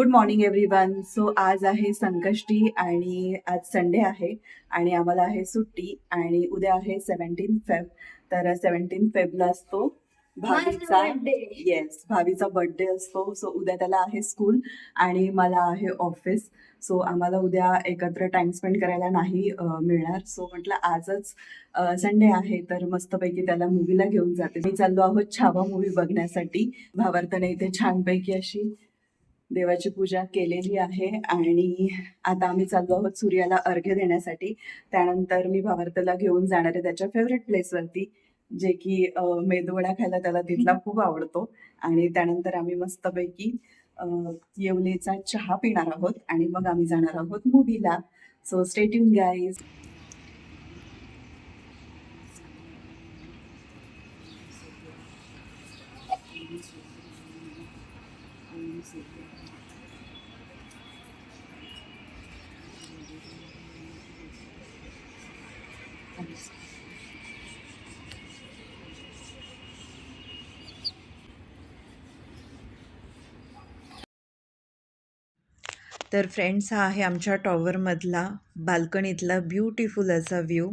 Good morning everyone so आज आहे संकष्टी आणि आज संडे आहे आणि आम्हाला आहे सुट्टी आणि उद्या आहे सेवन्टीन फेब तर सेवन्टीन फेबला असतो भावीचा येस भावीचा बर्थडे असतो. सो उद्या त्याला आहे स्कूल आणि मला आहे ऑफिस सो आम्हाला उद्या एकत्र टाइम स्पेंड करायला नाही मिळणार. सो म्हटलं आजच संडे आहे तर मस्तपैकी त्याला मूवीला घेऊन जाते. मी चाललो आहोत छावा मूवी बघण्यासाठी. भावार्थाने इथे छानपैकी अशी देवाची पूजा केलेली आहे आणि आता आम्ही चाललो आहोत सूर्याला अर्घ्य देण्यासाठी. त्यानंतर मी भावार्थाला घेऊन जाणार आहे त्याच्या फेवरेट प्लेसवरती जे की मेदुवडा मेदूवडा खायला त्याला तिथला खूप आवडतो. आणि त्यानंतर आम्ही मस्तपैकी येवलेचा चहा पिणार आहोत आणि मग आम्ही जाणार आहोत मूवीला सो स्टेट्यून गाईज तर फ्रेंड्स हा आहे आमच्या टॉवरमधला बाल्कनीतला ब्युटिफुल असा व्ह्यू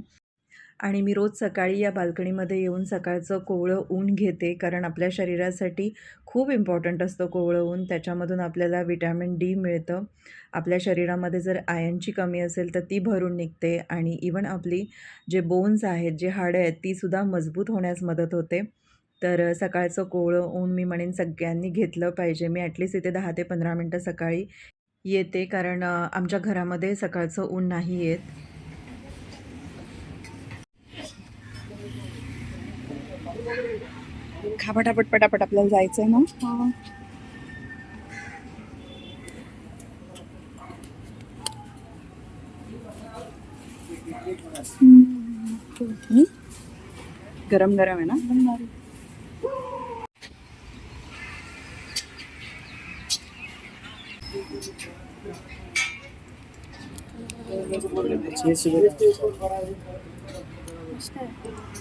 आणि मी रोज सकाळी या बाल्कनीमध्ये येऊन सकाळचं कोवळं ऊन घेते कारण आपल्या शरीरासाठी खूप इम्पॉर्टंट असतं कोवळं ऊन. त्याच्यामधून आपल्याला विटॅमिन डी मिळतं. आपल्या शरीरामध्ये जर आयनची कमी असेल तर ती भरून निघते आणि इवन आपली जे बोन्स आहेत जे हाडं आहेत तीसुद्धा मजबूत होण्यास मदत होते. तर सकाळचं कोवळं ऊन मी म्हणेन सगळ्यांनी घेतलं पाहिजे. मी ॲटलिस्ट इथे दहा ते पंधरा मिनटं सकाळी येते कारण आमच्या घरामध्ये सकाळचं ऊन नाही येत खा पटापट आपल्याला जायचंय ना? हम्म. गरम गरम आहे ना? श-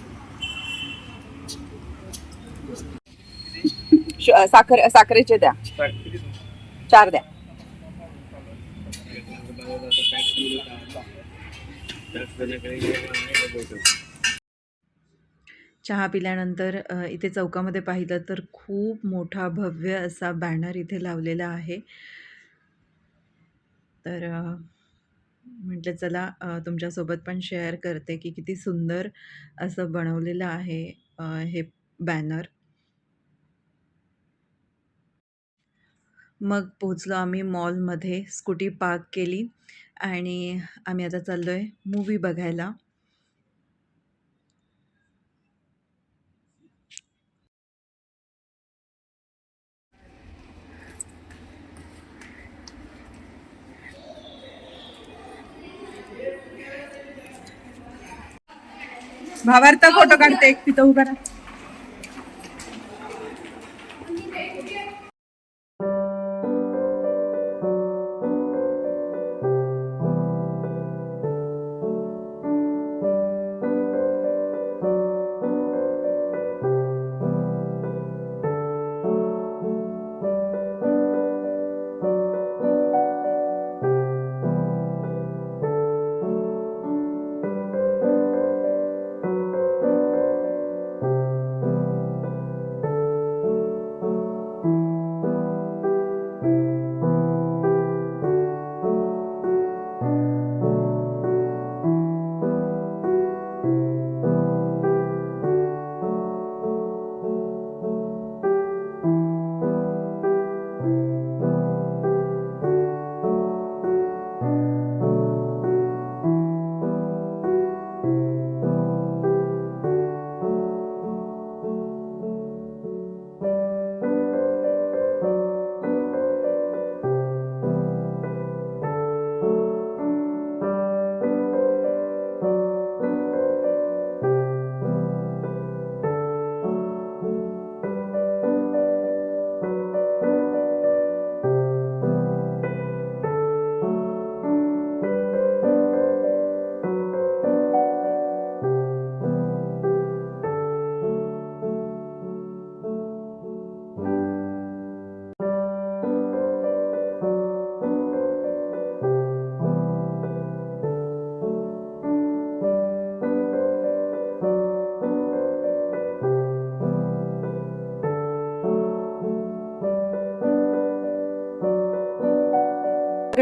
साखर साखरेचे द्या. चार द्या. चहा पिल्यानंतर इथे चौकामध्ये पाहिलं तर खूप मोठा भव्य असा बॅनर इथे लावलेला आहे. तर म्हटलं चला तुमच्यासोबत पण शेअर करते की किती सुंदर असं बनवलेलं आहे हे बॅनर मग पोचलो आम्ही मॉलमध्ये स्कूटी पार्क केली आणि आम्ही आता चाललो आहे मूवी बघायला. भावार्थ फोटो काढते एक तिथं उभा राहा.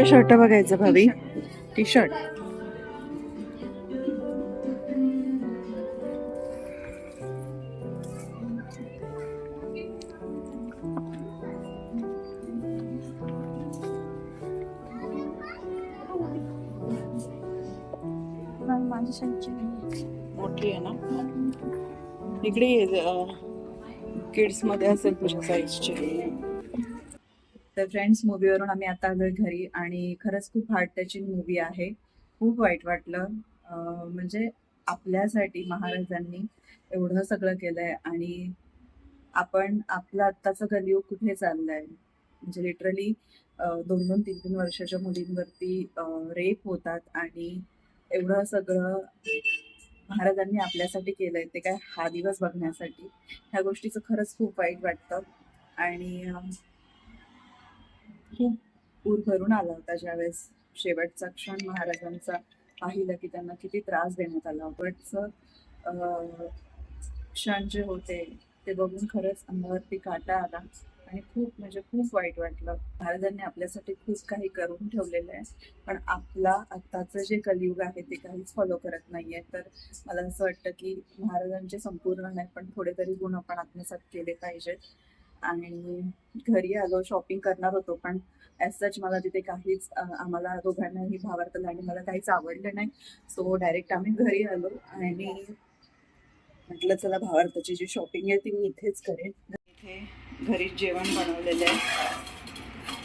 शर्ट बघायचं भाभी. टी शर्ट मोठी आहे ना? इकडे किड्समध्ये असेल तुझ्या साईजची तर फ्रेंड्स मूवीवरून आम्ही आता आलोय घरी आणि खरंच खूप हार्ट टचिंग मूवी आहे. खूप वाईट वाटलं. म्हणजे आपल्यासाठी महाराजांनी एवढं सगळं केलंय आणि आपण आपलं आत्ताचं कलियुग कुठे चाललंय? म्हणजे लिटरली दोन दोन तीन तीन वर्षाच्या मुलींवरती रेप होतात आणि एवढं सगळं महाराजांनी आपल्यासाठी केलंय. ते काय हा दिवस बघण्यासाठी. ह्या गोष्टीचं खरंच खूप वाईट वाटतं. आणि खूप ऊर भरून आला होता ज्यावेळेस शेवटचा क्षण महाराजांचा पाहिलं की त्यांना किती त्रास देण्यात आला. बटचं क्षण जे होते ते बघून खरंच अंगावरती काटा आला आणि खूप म्हणजे खूप वाईट वाटलं. महाराजांनी आपल्यासाठी खूप काही करून ठेवलेलं आहे पण आपला आत्ताचं जे कलियुग आहे ते काहीच फॉलो करत नाहीये. तर मला असं वाटतं की महाराजांचे संपूर्ण नाही पण थोडे तरी गुण आपण आत्मसात केले पाहिजेत. आणि घरी आलो शॉपिंग करणार होतो पण ॲज सच मला तिथे काहीच आम्हाला दोघांनाही भावार्थला आणि मला काहीच आवडलं नाही. सो डायरेक्ट आम्ही घरी आलो आणि म्हटलं चला भावार्थाची जी शॉपिंग आहे ती मी इथेच करेन. इथे घरी जेवण बनवलेलं आहे.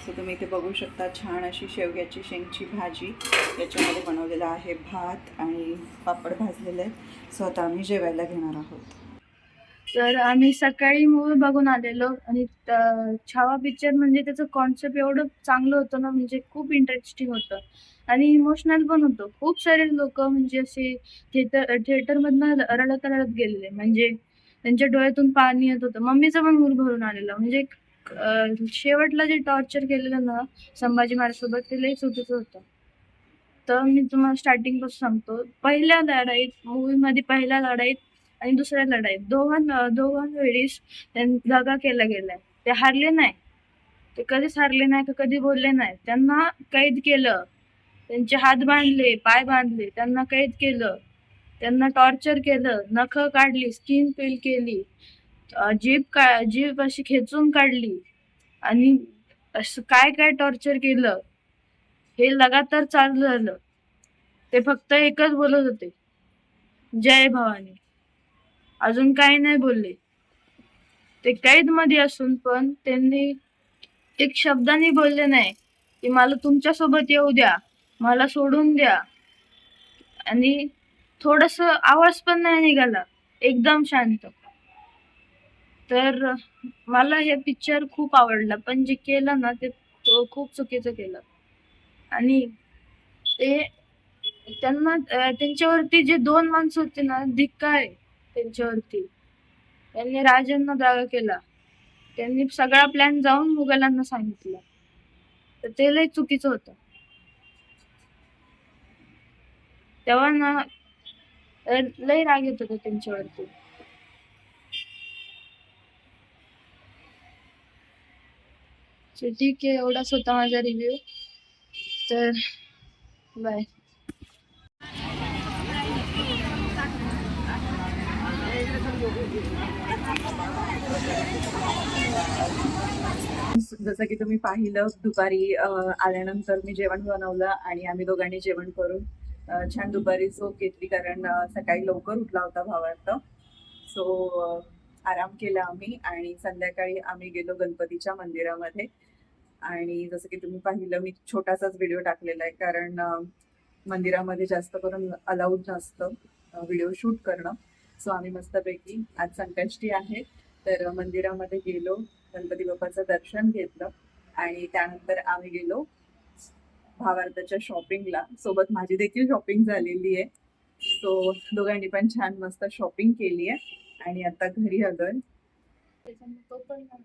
सो तुम्ही इथे बघू शकता छान अशी शेवग्याची शेंगची भाजी याच्यामध्ये बनवलेला आहे. भात आणि पापड भाजलेलं आहे सो आता आम्ही जेवायला घेणार आहोत. तर आम्ही सकाळी मूवी बघून आलेलो आणि छावा पिक्चर म्हणजे त्याचं कॉन्सेप्ट एवढं चांगलं होतं ना म्हणजे खूप इंटरेस्टिंग होतं. आणि इमोशनल पण होतं. खूप सारे लोक म्हणजे असे थिएटर थिएटरमधनं रडत रडत गेलेले. म्हणजे त्यांच्या डोळ्यातून पाणी येत होतं. मम्मीचं पण मूल भरून आलेलं. म्हणजे शेवटला जे टॉर्चर केलेलं ना संभाजी महाराजसोबत ते लई चुकीचं होतं. तर मी तुम्हाला स्टार्टिंगपासून सांगतो. पहिल्या लढाईत मूवीमध्ये पहिल्या लढाईत आणि दुसऱ्या लढाईत दोघां दोघां वेळीस त्यां- केला गेलाय. ते हारले नाही. ते कधीच हारले नाही का कधी बोलले नाही. त्यांना कैद केलं. त्यांचे हात बांधले पाय बांधले. त्यांना कैद केलं. त्यांना टॉर्चर केलं. नख काढली स्किन पील केली. जीभ का जीभ अशी खेचून काढली. आणि असं काय काय टॉर्चर केलं? हे लगातार चालू झालं. ते फक्त एकच बोलत होते. जय भवानी. अजून काही नाही बोलले. ते कैदमध्ये असून पण त्यांनी एक शब्दाने बोलले नाही की मला तुमच्यासोबत येऊ द्या मला सोडून द्या. आणि थोडस आवाज पण नाही निघाला एकदम शांत. तर मला हे पिक्चर खूप आवडला पण जे केलं ना ते खूप चुकीचं केलं. आणि ते त्यांना त्यांच्यावरती जे दोन माणसं होते ना धिक्का आहे. त्यांच्यावरती त्यांनी राजांना दावा केला. त्यांनी सगळा प्लॅन जाऊन मुघलांना सांगितला. तर ते लय चुकीचं होतं. तेव्हा ना लय राग येत होता त्यांच्यावरती ठीक आहे एवढाच होता माझा रिव्ह्यू तर बाय जसं की तुम्ही पाहिलं दुपारी आल्यानंतर मी जेवण बनवलं आणि आम्ही दोघांनी जेवण करून छान दुपारी झोप घेतली कारण सकाळी लवकर उठला होता भावार्थ. सो आराम केला आम्ही आणि संध्याकाळी आम्ही गेलो गणपतीच्या मंदिरामध्ये. आणि जसं की तुम्ही पाहिलं मी छोटासाच व्हिडिओ टाकलेला आहे कारण मंदिरामध्ये जास्त करून अलाउड नसतं व्हिडिओ शूट करणं. सो आम्ही मस्तपैकी आज संकष्टी आहे. तर मंदिरामध्ये गेलो गणपती बाप्पाचं दर्शन घेतलं आणि त्यानंतर आम्ही गेलो भावार्थाच्या शॉपिंगला. सोबत माझी देखील शॉपिंग झालेली आहे. सो दोघांनी पण छान मस्त शॉपिंग केली आहे आणि आता घरी आलोय. तो पण नाही.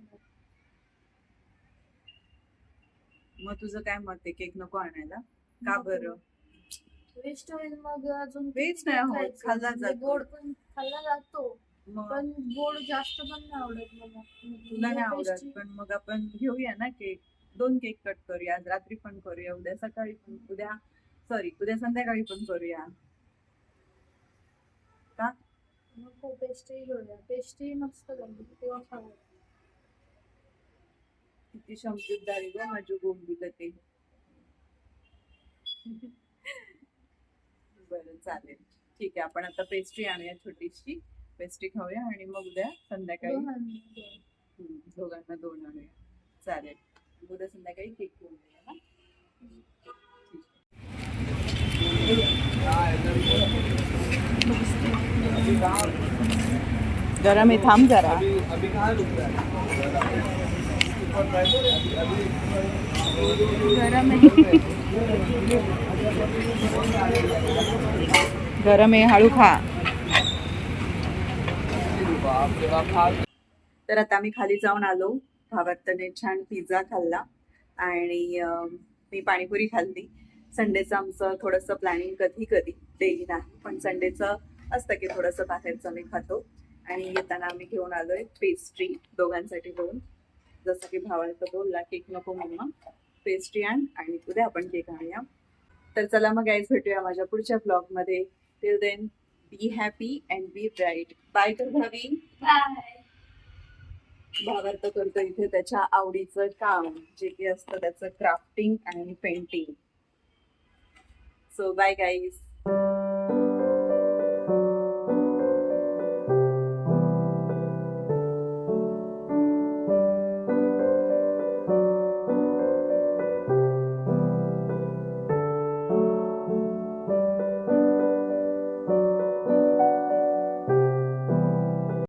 मग तुझं काय मत आहे? केक नको आणायला? का बरं? वेस्ट होईल मग अजून किती नाही होत, खायचं? खाल्ला म्हणजे जातो. गोड पण खाल्ला जातो मग पण गोड जास्त पण नाही आवडत मला. तुला नाही आवडत पण मग आपण घेऊया ना केक. दोन केक कट करूया आज रात्री पण करूया उद्या सकाळी पण उद्या सॉरी उद्या संध्याकाळी पण करूया. नको पेस्ट्री घेऊया. पेस्ट्री मस्त लागली तेव्हा खाऊ. किती समजूतदारी ग माझी गोंबीला ते. बरं चालेल. ठीक आहे आपण आता पेस्ट्री आणूया छोटीशी. पेस्ट्री खाऊया आणि मग उद्या संध्याकाळी हम्म, दोघांना दोन आणूया. चालेल. उद्या संध्याकाळी केक घेऊन येऊया ना जरा मी थांब जरा. गरम आहे. गरम आहे हळू खा. तर आता आम्ही खाली जाऊन आलो. भावातने छान पिझ्झा खाल्ला. आणि मी पाणीपुरी खाल्ली. संडेचं आमचं थोडंसं प्लॅनिंग कधी कधी डेली नाही. पण संडेचं असतं की थोडंसं बाहेरचं मी खातो. आणि येताना आम्ही घेऊन आलोय पेस्ट्री दोघांसाठी दोन. जसं की भावाचा बोलला केक नको मम्मा पेस्ट्री आण आणि उद्या आपण केक आणूया. तर चला मग गाईज भेटूया माझ्या पुढच्या ब्लॉगमध्ये till then be happy and be bright bye कर भावी. भावार्थ करतो इथे त्याच्या आवडीचं काम जे की असतं त्याचं क्राफ्टिंग आणि पेंटिंग सो बाय गाईज